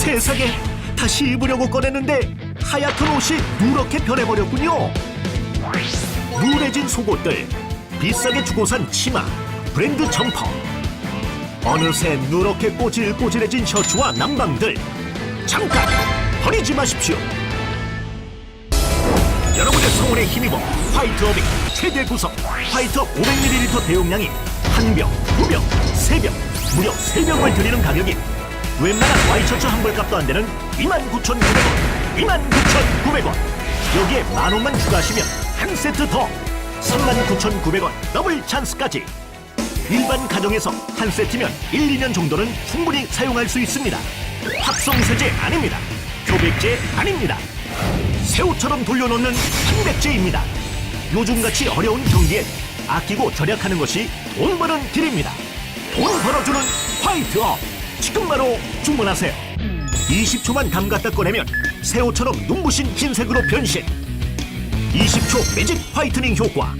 세상에 다시 입으려고 꺼냈는데 하얗던 옷이 누렇게 변해버렸군요. 누래진 속옷들, 비싸게 주고 산 치마, 브랜드 점퍼. 어느새 누렇게 꼬질꼬질해진 셔츠와 남방들. 잠깐 버리지 마십시오. 여러분의 성원에 힘입어 화이트업이 최대 구성 화이트업 500ml 대용량이 한 병, 두 병, 세 병, 무려 세 병을 드리는 가격이 웬만한 와이셔츠 한 벌 값도 안 되는 29,900원, 29,900원. 여기에 만 원만 추가하시면 한 세트 더 39,900원 더블 찬스까지. 일반 가정에서 한 세트면 1, 2년 정도는 충분히 사용할 수 있습니다. 합성 세제 아닙니다. 교백제 아닙니다. 새우처럼 돌려놓는 한백제입니다. 요즘같이 어려운 경기에 아끼고 절약하는 것이 돈 버는 길입니다. 돈 벌어주는 화이트업 지금 바로 주문하세요. 20초만 담갔다 꺼내면 새우처럼 눈부신 흰색으로 변신. 20초 매직 화이트닝 효과.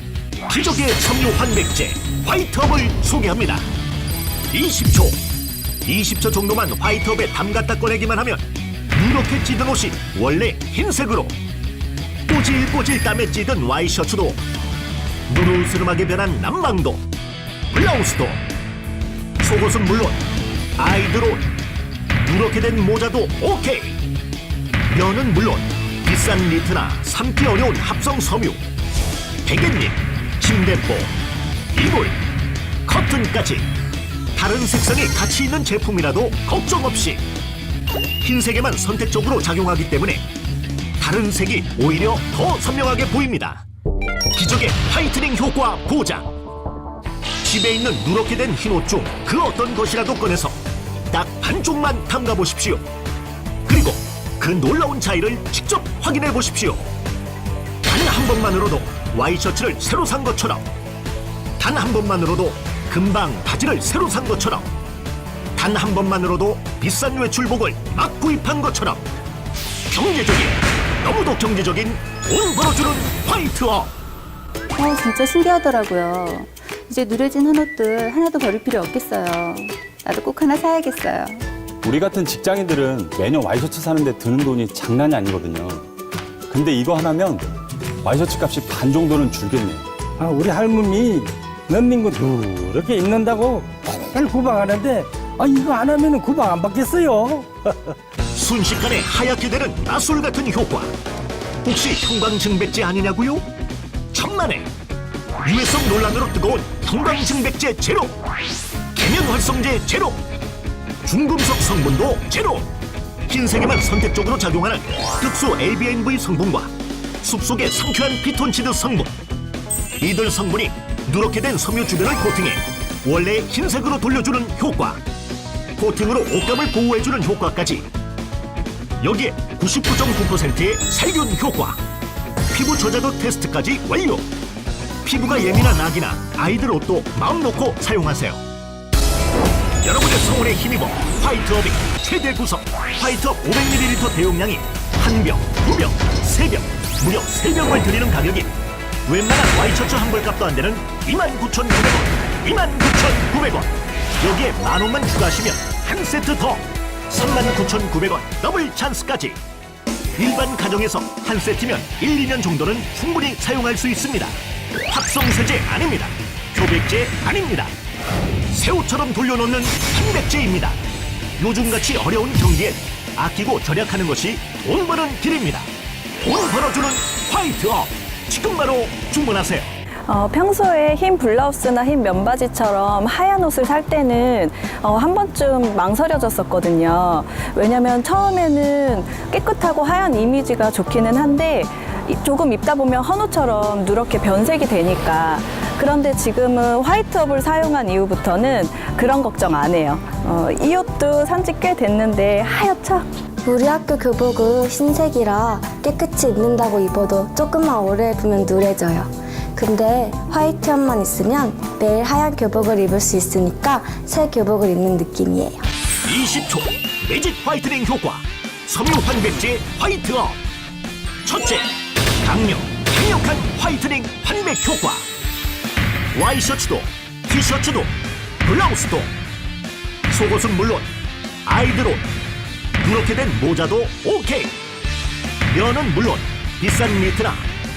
기적의 섬유 환백제 화이트업을 소개합니다. 20초. 20초 정도만 화이트업에 담갔다 꺼내기만 하면 누렇게 찌든 옷이 원래 흰색으로 꼬질꼬질 땀에 찌든 와이셔츠도 누르스름하게 변한 남방도 블라우스도 속옷은 물론 아이들 옷 누렇게 된 모자도 오케이 면은 물론 비싼 니트나 삶기 어려운 합성 섬유 베갯잎 침대포 이불 커튼까지 다른 색상이 같이 있는 제품이라도 걱정 없이 흰색에만 선택적으로 작용하기 때문에 다른 색이 오히려 더 선명하게 보입니다. 기적의 화이트닝 효과 보장. 집에 있는 누렇게 된 흰 옷 중 그 어떤 것이라도 꺼내서 딱 반쪽만 담가 보십시오. 그리고 그 놀라운 차이를 직접 확인해 보십시오. 단 한 번만으로도 와이셔츠를 새로 산 것처럼 단 한 번만으로도 금방 바지를 새로 산 것처럼 단 한 번만으로도 비싼 외출복을 막 구입한 것처럼 경제적인 너무도 경제적인 돈 벌어주는 화이트업 어, 진짜 신기하더라고요. 이제 누래진 한옷들 하나도 버릴 필요 없겠어요. 나도 꼭 하나 사야겠어요. 우리 같은 직장인들은 매년 와이셔츠 사는데 드는 돈이 장난이 아니거든요. 근데 이거 하나면 와이셔츠 값이 반 정도는 줄겠네요. 아, 우리 할머니 거 이렇게 입는다고 맨날 구박하는데 아 이거 안 하면 구박 안 받겠어요. 순식간에 하얗게 되는 나술 같은 효과 혹시 형광증백제 아니냐고요? 천만에 유해성 논란으로 뜨거운 형광증백제 제로 계면 활성제 제로 중금속 성분도 제로. 흰색에만 선택적으로 작용하는 특수 ABNV 성분과 숲속의 상쾌한 피톤치드 성분. 이들 성분이 누렇게 된 섬유 주변을 코팅해 원래 흰색으로 돌려주는 효과 코팅으로 옷감을 보호해주는 효과까지. 여기에 99.9%의 살균 효과 피부 저자도 테스트까지 완료. 피부가 예민한 아기나 아이들 옷도 마음 놓고 사용하세요 여러분의 성원에 힘입어 화이트업이 최대 구성 화이트업 500ml 대용량이 한 병, 두 병, 세 병, 무려 세 병을 드리는 가격이 웬만한 와이셔츠 한 벌 값도 안 되는 29,900원, 29,900원. 여기에 만 원만 추가하시면 한 세트 더 39,900원 더블 찬스까지. 일반 가정에서 한 세트면 1, 2년 정도는 충분히 사용할 수 있습니다. 합성 세제 아닙니다. 교백제 아닙니다. 새우처럼 돌려놓는 한백제입니다. 요즘같이 어려운 경기에 아끼고 절약하는 것이 돈 버는 길입니다. 돈 벌어주는 화이트업 지금 바로 주문하세요. 어, 평소에 흰 블라우스나 흰 면바지처럼 하얀 옷을 살 때는 어, 한 번쯤 망설여졌었거든요. 왜냐면 처음에는 깨끗하고 하얀 이미지가 좋기는 한데 이- 조금 입다 보면 헌옷처럼 누렇게 변색이 되니까 그런데 지금은 화이트업을 사용한 이후부터는 그런 걱정 안 해요. 어, 이 옷도 산지 꽤 됐는데 하얗죠? 우리 학교 교복은 흰색이라 깨끗이 입는다고 입어도 조금만 오래 입으면 누래져요. 근데 화이트함만 있으면 매일 하얀 교복을 입을 수 있으니까 새 교복을 입는 느낌이에요. 20초 매직 화이트닝 효과 섬유 환백제 화이트업 첫째 강력 강력한 화이트닝 환백 효과 와이셔츠도 티셔츠도 블라우스도. 속옷은 물론 아이들 옷. 누렇게 된 모자도 오케이. 면은 물론 비싼 니트나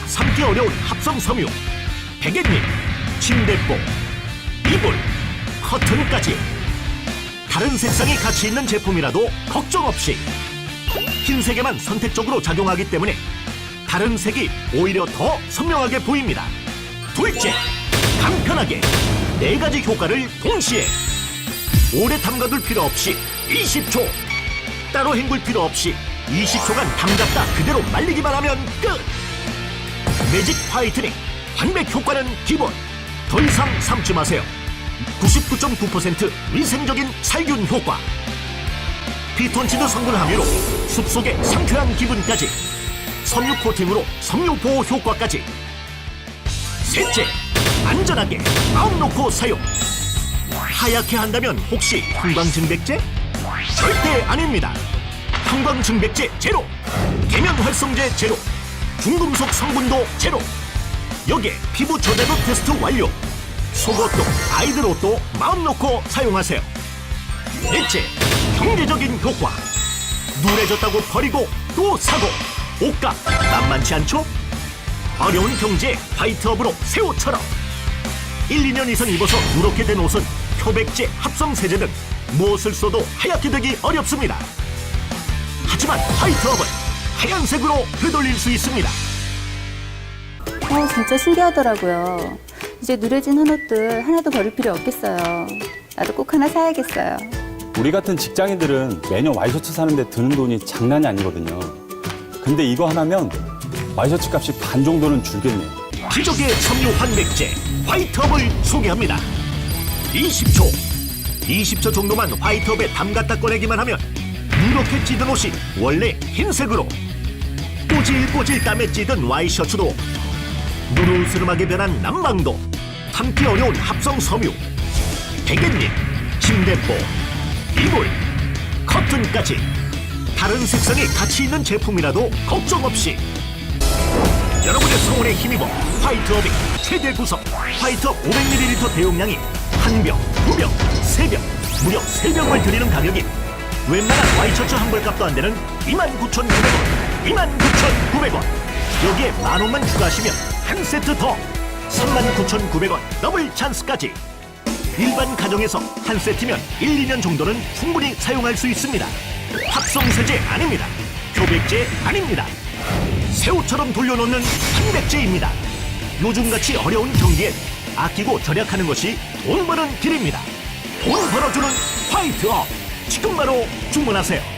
삶기 어려운 합성 섬유 베갯잎 침대포 이불 커튼까지. 다른 색상이 같이 있는 제품이라도 걱정 없이 흰색에만 선택적으로 작용하기 때문에 다른 색이 오히려 더 선명하게 보입니다. 둘째, 간편하게 네 가지 효과를 동시에 오래 담가둘 필요 없이 20초 따로 헹굴 필요 없이 20초간 담갔다 그대로 말리기만 하면 끝! 매직 화이트닝 환백 효과는 기본. 더 이상 삶지 마세요. 99.9% 위생적인 살균 효과. 피톤치드 성분 함유로 숲속의 상쾌한 기분까지. 섬유 코팅으로 섬유 보호 효과까지. 셋째 안전하게 마음 놓고 사용. 하얗게 한다면 혹시 형광증백제? 절대 아닙니다. 형광증백제 제로. 계면 활성제 제로. 중금속 성분도 제로. 여기에 피부 저자도 테스트 완료. 속옷도 아이들 옷도 마음 놓고 사용하세요. 넷째 경제적인 효과. 누래졌다고 버리고 또 사고. 옷값 만만치 않죠? 어려운 경제 화이트업으로 새 옷처럼 1, 2년 이상 입어서 누렇게 된 옷은 표백제, 합성 세제 등 무엇을 써도 하얗게 되기 어렵습니다. 하지만 화이트업은 하얀색으로 되돌릴 수 있습니다. 어, 진짜 신기하더라고요. 이제 누래진 한옷들 하나도 버릴 필요 없겠어요. 나도 꼭 하나 사야겠어요. 우리 같은 직장인들은 매년 와이셔츠 사는데 드는 돈이 장난이 아니거든요. 근데 이거 하나면 와이셔츠 값이 반 정도는 줄겠네요. 기적의 섬유 환백제 화이트업을 소개합니다. 20초. 20초 정도만 화이트업에 담갔다 꺼내기만 하면 이렇게 찌든 옷이 원래 흰색으로 꼬질꼬질 땀에 찌든 와이셔츠도 누르스름하게 변한 난방도 참기 어려운 합성 섬유 베갯잎, 침대포, 이불, 커튼까지 다른 색상이 같이 있는 제품이라도 걱정 없이 여러분의 성원에 힘입어 화이트업이 최대 구성 화이트업 500ml 대용량이 한 병, 두 병, 세 병, 무려 세 병을 드리는 가격이 웬만한 와이셔츠 한 벌 값도 안 되는 29,900원, 29,900원. 여기에 만 원만 추가하시면 한 세트 더 39,900원 더블 찬스까지. 일반 가정에서 한 세트면 1, 2년 정도는 충분히 사용할 수 있습니다. 합성 세제 아닙니다. 표백제 아닙니다. 새우처럼 돌려놓는 한백제입니다. 요즘같이 어려운 경기엔 아끼고 절약하는 것이 돈 버는 길입니다. 돈 벌어주는 화이트업 지금 바로 주문하세요.